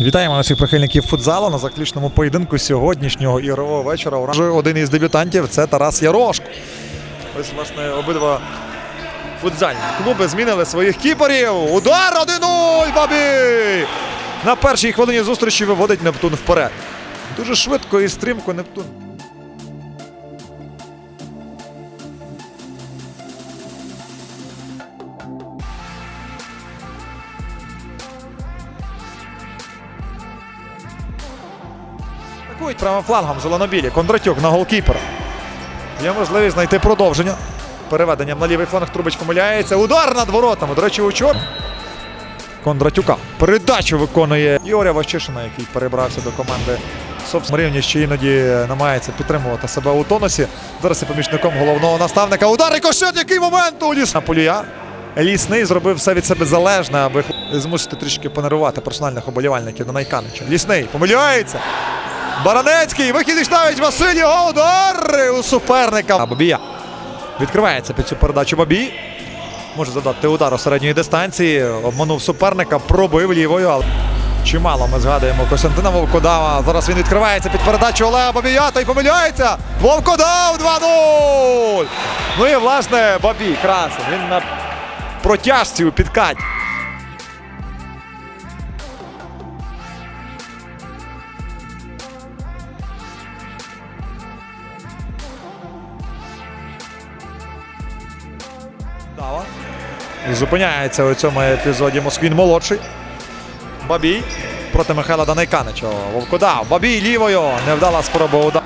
Вітаємо усіх прихильників футзалу на заключному поєдинку сьогоднішнього ігрового вечора. Уже один із дебютантів це Тарас Ярошко. Ось, власне, обидва футзальні клуби змінили своїх кіперів. Удар 1-0! Бабі! На першій хвилині зустрічі виводить Нептун вперед. Дуже швидко і стрімко Нептун. Атакують правим флангом зеленобілі. Кондратюк на голкіпера. Є можливість знайти продовження. Переведенням на лівий фланг Трубич помиляється. Удар над воротами. До речі, учор. Кондратюка. Передачу виконує Ігоря Ващишина, який перебрався до команди собственно що іноді намагається підтримувати себе у тонусі. Зараз є помічником головного наставника. Удар і кошет, який момент у ліс. На полія. Лісний зробив все від себе залежне, аби змусити трішки понервувати персональних оболівальників на Найканича. Лісний помиляється. Баранецький, вихід навіть Василь, його удар у суперника. А Бабія відкривається під цю передачу Бабій. Може задати удар у середньої дистанції. Обманув суперника, пробив лівою. Але чимало ми згадуємо Костянтина Вовкодава. Зараз він відкривається під передачу Олега Бабія. Той помиляється. Вовкодав 2-0. Ну і власне Бабій красень. Він на протяжці у підкаті. Дава. Зупиняється у цьому епізоді Москвін молодший. Бабій проти Михайла Данайканича. Вовкодав. Бабій лівою. Невдала спроба удар.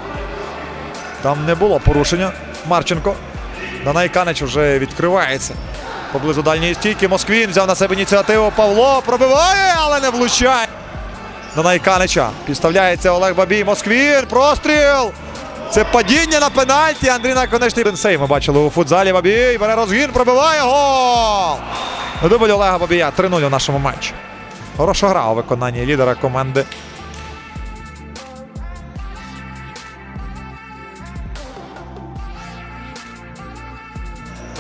Там не було порушення. Марченко. Данайканич вже відкривається. Поблизу дальньої стійки Москвін взяв на себе ініціативу. Павло пробиває, але не влучає. Данайканича. Підставляється Олег Бабій. Москвін. Простріл. Це падіння на пенальті. Андрій Наконечний Бенсей ми бачили у футзалі. Бабій бере розгін, пробиває гол. Дубль Олега Бабія 3-0 у нашому матчі. Хороша гра у виконанні лідера команди.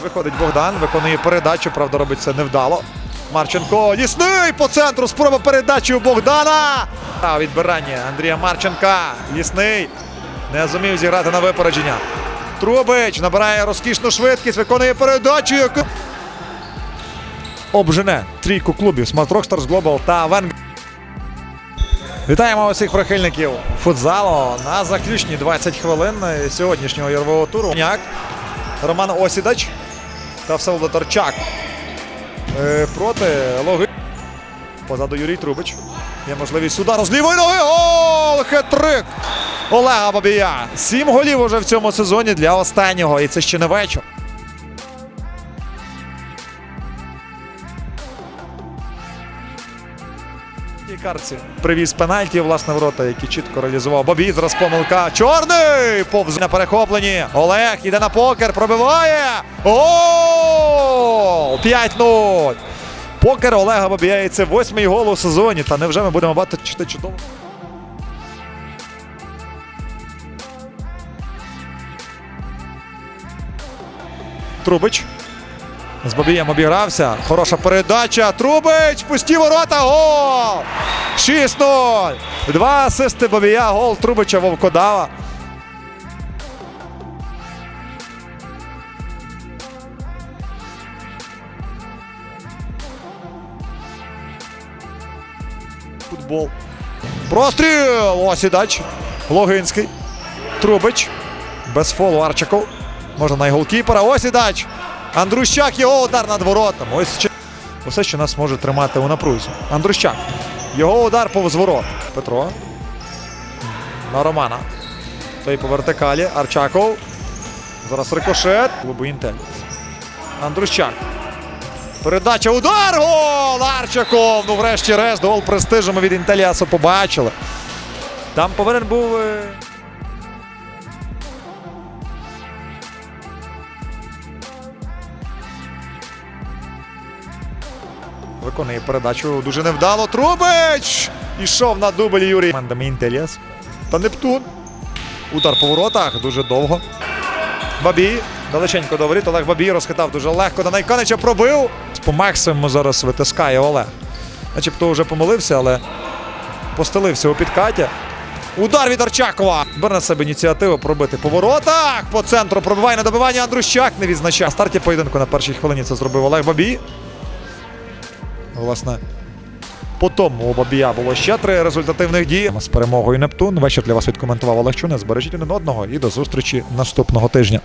Виходить Богдан, виконує передачу, правда, робить це невдало. Марченко лісний по центру. Спроба передачі у Богдана. Відбирання Андрія Марченка. Лісний. Не зумів зіграти на випередження. Трубич набирає розкішну швидкість, виконує передачу. яку Обжене трійку клубів Smart Rockstars Global та Венг. Вітаємо усіх прихильників футзалу на заключні 20 хвилин сьогоднішнього ярвого туру. Роман Осідач та Всеволод Торчак е, проти Логи. Позаду Юрій Трубич. Є можливість удару з лівої ноги. Гол! Хет-трик! Олега Бабія. Сім голів уже в цьому сезоні для останнього. І це ще не вечір. Карці привіз пенальті власне ворота, які чітко реалізував. Бобій зараз помилка. Чорний! Повз на перехопленні. Олег іде на покер, пробиває. Гол! 5-0. Покер Олега Бабія. І це восьмий гол у сезоні. Та невже ми будемо бачити чудово? Трубич. З Бабієм обігрався. Хороша передача. Трубич! Пусті ворота. Гол! 6-0. Два асисти Бабія. Гол Трубича Вовкодава. Футбол. Простріл! Осідач. Логинський. Трубич. Без фолу Арчаков. Можна на голкіпера. Осідач. Андрущак його удар над воротом. Ось усе, що нас може тримати у напрузі. Андрущак. Його удар повз ворот. Петро. На Романа. Той по вертикалі. Арчаков. Зараз рикошет. Клубу Інтель. Андрущак. Передача. Удар! Гол! Арчаков! Ну, врешті-решт, гол престижу ми від Інтеліасу побачили. Там повинен був. Виконує передачу дуже невдало. Трубич! Ішов на дубль Юрій. Командами Інтеліас. Та Нептун. Удар по воротах дуже довго. Бабій. Далеченько до воріт. Олег Бабій розхитав дуже легко. До Найконича пробив. По максимуму зараз витискає Олег. Начебто вже помилився, але постелився у підкаті. Удар від Арчакова. Бере на себе ініціативу пробити по воротах. По центру пробиває на добивання Андрущак не відзначає. На старті поєдинку на першій хвилині це зробив Олег Бабій. Власне, по тому у Бабія було ще три результативних дії. З перемогою Нептун. Вечір для вас відкоментував Олег Чунець. Збережіть один одного і до зустрічі наступного тижня.